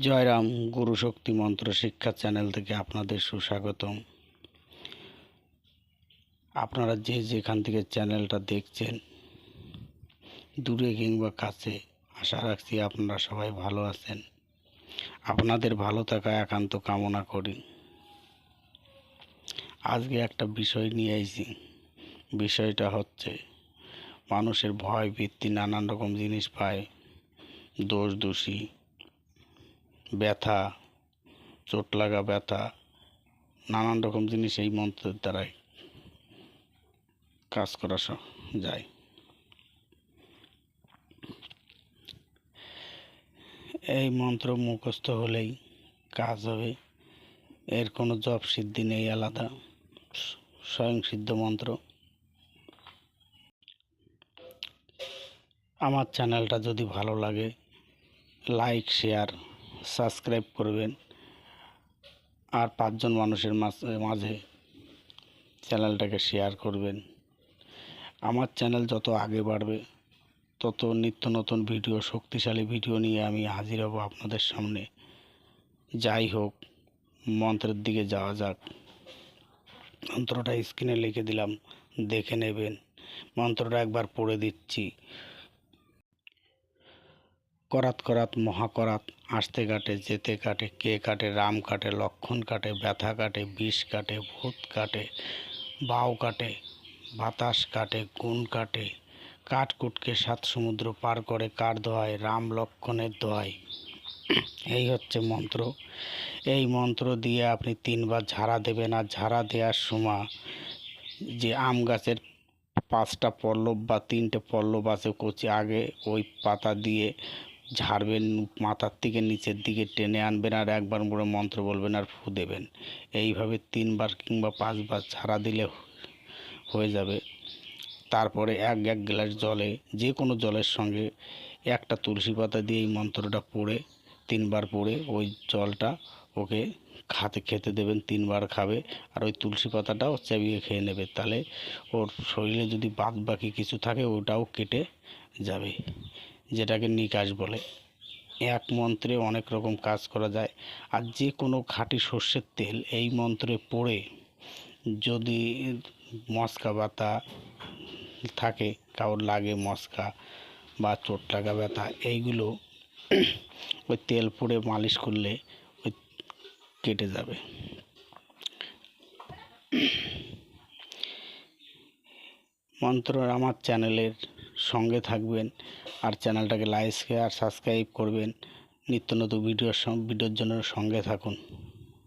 জয়রাম গুরু শক্তি মন্ত্র শিক্ষা চ্যানেল থেকে আপনাদের সুস্বাগতম। আপনারা যে যেখান থেকে চ্যানেলটা দেখছেন, দূরে কিংবা কাছে, আশা রাখছি আপনারা সবাই ভালো আছেন। আপনাদের ভালো থাকা একান্ত কামনা করি। আজকে একটা বিষয় নিয়ে আইছি। বিষয়টা হচ্ছে, মানুষের ভয় ভিত্তি নানান রকম জিনিস পায়, দোষ, দোষী ব্যথা, চোট লাগা, ব্যথা, নানান রকম জিনিস এই মন্ত্রের দ্বারাই কাজ করা যায়। এই মন্ত্র মুখস্থ হলেই কাজ হবে। এর কোনো জপ সিদ্ধি নেই, আলাদা। স্বয়ং সিদ্ধ মন্ত্র। আমার চ্যানেলটা যদি ভালো লাগে, লাইক, শেয়ার সাবস্ক্রাইব করবেন আর পাঁচজন মানুষের মাঝে চ্যানেলটাকে শেয়ার করবেন। আমার চ্যানেল যত আগে বাড়বে, তত নিত্য নতুন ভিডিও, শক্তিশালী ভিডিও নিয়ে আমি হাজির হব আপনাদের সামনে। যাই হোক, মন্ত্রের দিকে যাওয়া যাক। মন্ত্রটা স্ক্রিনে লিখে দিলাম, দেখে নেবেন। মন্ত্রটা একবার পড়ে দিচ্ছি। করাত করাত মহাকরাত আসতে কাটে, যেতে কাটে, কে কাটে, রাম কাটে, লক্ষণ কাটে, ব্যথা কাটে, বিষ কাটে, ভূত কাটে বাউ কাটে, বাতাস কাটে, গুণ কাটে কাঠ কুটকে সাত সমুদ্র পার করে কার দোয়ায় রাম লক্ষণের দোয়ায় এই হচ্ছে মন্ত্র। এই মন্ত্র দিয়ে আপনি তিনবার ঝাড়া দেবেন আর ঝাড়া দেওয়ার সময় যে আম গাছের পাঁচটা পল্লব বা তিনটে পল্লব আছে কচি, আগে ওই পাতা দিয়ে ঝাড়বেন, মাথার থেকে নিচের দিকে টেনে আনবেন আর একবার করে মন্ত্র বলবেন আর ফু দেবেন। এইভাবে তিনবার কিংবা পাঁচবার ঝাড়া দিলে হয়ে যাবে। তারপরে এক এক গ্লাস জলে, যে কোনো জলের সঙ্গে একটা তুলসী পাতা দিয়ে এই মন্ত্রটা পড়ে, তিনবার পড়ে ওই জলটা ওকে খাতে খেতে দেবেন, তিনবার খাবে আর ওই তুলসী পাতাটাও চাবিয়ে খেয়ে নেবে। তাহলে ওর শরীরে যদি বাদ বাকি কিছু থাকে ওটাও কেটে যাবে। যেটাকে নিকাশ বলে। এক মন্ত্রে অনেক রকম কাজ করা যায় আর যে কোনো খাঁটি সর্ষের তেল এই মন্ত্রে পড়ে যদি মস্কা ব্যথা থাকে, কারোর লাগে মস্কা বা চোট লাগা ব্যথা, এইগুলো ওই তেল পড়ে মালিশ করলে ওই কেটে যাবে। মন্ত্র আমার চ্যানেলের সঙ্গে থাকবেন। আর চ্যানেলটাকে লাইক আর সাবস্ক্রাইব করবেন। নিত্য নতুন ভিডিওর ভিডিওর জন্য সঙ্গে থাকুন।